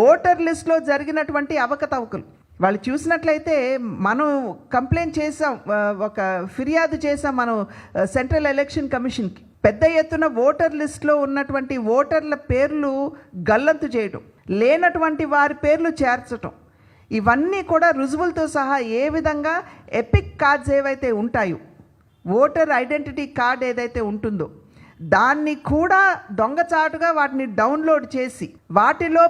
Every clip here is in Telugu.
ఓటర్ లిస్ట్లో జరిగినటువంటి అవకతవకలు. వాళ్ళు చూసినట్లయితే మనం కంప్లైంట్ చేసాం ఒక ఫిర్యాదు చేసాం మనం సెంట్రల్ ఎలక్షన్ కమిషన్కి. పెద్ద ఎత్తున ఓటర్ లిస్ట్లో ఉన్నటువంటి ఓటర్ల పేర్లు గల్లంతు చేయడం లేనటువంటి వారి పేర్లు చేర్చటం. ఇవన్నీ కూడా రుజువులతో సహా ఏ విధంగా ఎపిక్ కార్డ్స్ ఏవైతే ఉంటాయో ఓటర్ ఐడెంటిటీ కార్డ్ ఏదైతే ఉంటుందో దాన్ని కూడా దొంగచాటుగా వాటిని డౌన్లోడ్ చేసి వాటిలో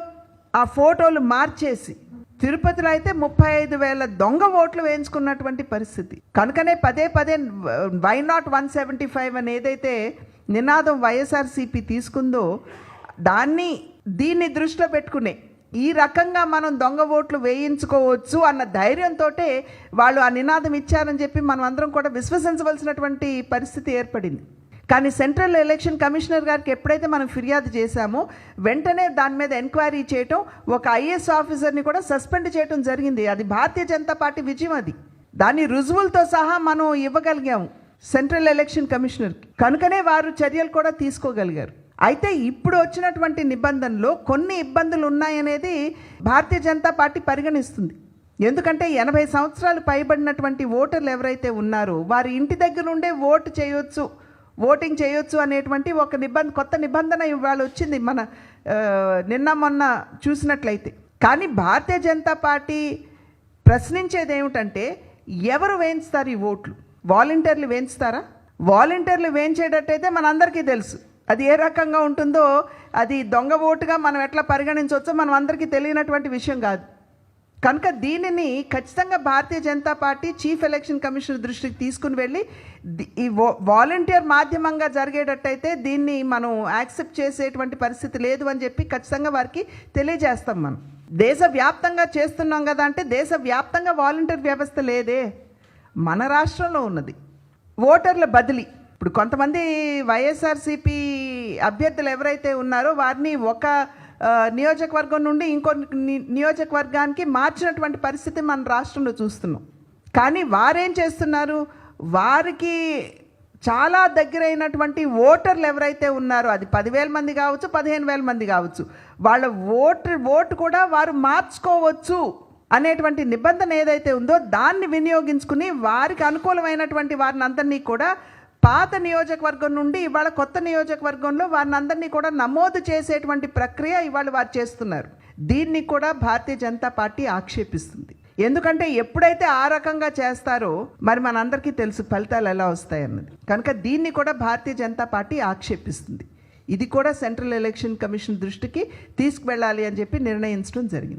ఆ ఫోటోలు మార్చేసి తిరుపతిలో అయితే ముప్పై ఐదు వేల దొంగ ఓట్లు వేయించుకున్నటువంటి పరిస్థితి. కనుకనే పదే పదే why not one seventy five అని ఏదైతే నినాదం వైఎస్ఆర్సీపీ తీసుకుందో దాన్ని దీన్ని దృష్టిలో పెట్టుకునే ఈ రకంగా మనం దొంగ ఓట్లు వేయించుకోవచ్చు అన్న ధైర్యంతో వాళ్ళు ఆ నినాదం ఇచ్చారని చెప్పి మనం అందరం కూడా విశ్వసించవలసినటువంటి పరిస్థితి ఏర్పడింది. కానీ సెంట్రల్ ఎలక్షన్ కమిషనర్ గారికి ఎప్పుడైతే మనం ఫిర్యాదు చేశామో వెంటనే దాని మీద ఎంక్వైరీ చేయటం ఒక ఐఏఎస్ ఆఫీసర్ని కూడా సస్పెండ్ చేయటం జరిగింది. అది భారతీయ జనతా పార్టీ విజయం అది. దాని రుజువులతో సహా మనం ఇవ్వగలిగాము సెంట్రల్ ఎలక్షన్ కమిషనర్కి. కనుకనే వారు చర్యలు కూడా తీసుకోగలిగారు. అయితే ఇప్పుడు వచ్చినటువంటి నిబంధనలో కొన్ని ఇబ్బందులు ఉన్నాయనేది భారతీయ జనతా పార్టీ పరిగణిస్తుంది. ఎందుకంటే ఎనభై సంవత్సరాలు పైబడినటువంటి ఓటర్లు ఎవరైతే ఉన్నారో వారి ఇంటి దగ్గర ఉండే ఓటు చేయొచ్చు. ఓటింగ్ చేయొచ్చు అనేటువంటి ఒక నిబంధన కొత్త నిబంధన ఇవాళ వచ్చింది మన నిన్న మొన్న చూసినట్లయితే. కానీ భారతీయ జనతా పార్టీ ప్రశ్నించేది ఏమిటంటే ఎవరు వేయించుతారు ఈ ఓట్లు? వాలంటీర్లు వేయించుతారా? వాలంటీర్లు వేయించేటట్టయితే మనందరికీ తెలుసు. అది ఏ రకంగా ఉంటుందో అది దొంగ ఓటుగా మనం ఎట్లా పరిగణించవచ్చో మనం అందరికీ తెలియనటువంటి విషయం కాదు. కనుక దీనిని ఖచ్చితంగా Bharatiya Janata Party chief election commissioner దృష్టికి తీసుకుని వెళ్ళి ఈ వాలంటీర్ మాధ్యమంగా జరిగేటట్టయితే దీన్ని మనం యాక్సెప్ట్ చేసేటువంటి పరిస్థితి లేదు అని చెప్పి ఖచ్చితంగా వారికి తెలియజేస్తాం మనం. దేశవ్యాప్తంగా చేస్తున్నాం కదా అంటే దేశవ్యాప్తంగా వాలంటీర్ వ్యవస్థ లేదే. మన రాష్ట్రంలో ఉన్నది. ఓటర్ల బదిలీ. ఇప్పుడు కొంతమంది వైఎస్ఆర్సీపీ అభ్యర్థులు ఎవరైతే ఉన్నారో వారిని ఒక నియోజకవర్గం నుండి ఇంకో ని- నియోజకవర్గానికి మార్చినటువంటి పరిస్థితి మన రాష్ట్రంలో చూస్తున్నాం. కానీ వారేం చేస్తున్నారు? వారికి చాలా దగ్గరైనటువంటి ఓటర్లు ఎవరైతే ఉన్నారో అది పదివేల మంది కావచ్చు పదిహేను వేల మంది కావచ్చు వాళ్ళ ఓటు ఓటు కూడా వారు మార్చుకోవచ్చు అనేటువంటి నిబంధన ఏదైతే ఉందో దాన్ని వినియోగించుకుని వారికి అనుకూలమైనటువంటి వారిని అందరినీ కూడా పాత నియోజకవర్గం నుండి ఇవాళ కొత్త నియోజకవర్గంలో వారిని అందరినీ కూడా నమోదు చేసేటువంటి ప్రక్రియ ఇవాళ వారు చేస్తున్నారు. దీన్ని కూడా భారతీయ జనతా పార్టీ ఆక్షేపిస్తుంది. ఎందుకంటే ఎప్పుడైతే ఆ రకంగా చేస్తారో మరి మనందరికీ తెలుసు ఫలితాలు ఎలా వస్తాయన్నది. కనుక దీన్ని కూడా భారతీయ జనతా పార్టీ ఆక్షేపిస్తుంది. ఇది కూడా సెంట్రల్ ఎలక్షన్ కమిషన్ దృష్టికి తీసుకువెళ్ళాలి అని చెప్పి నిర్ణయించడం జరిగింది.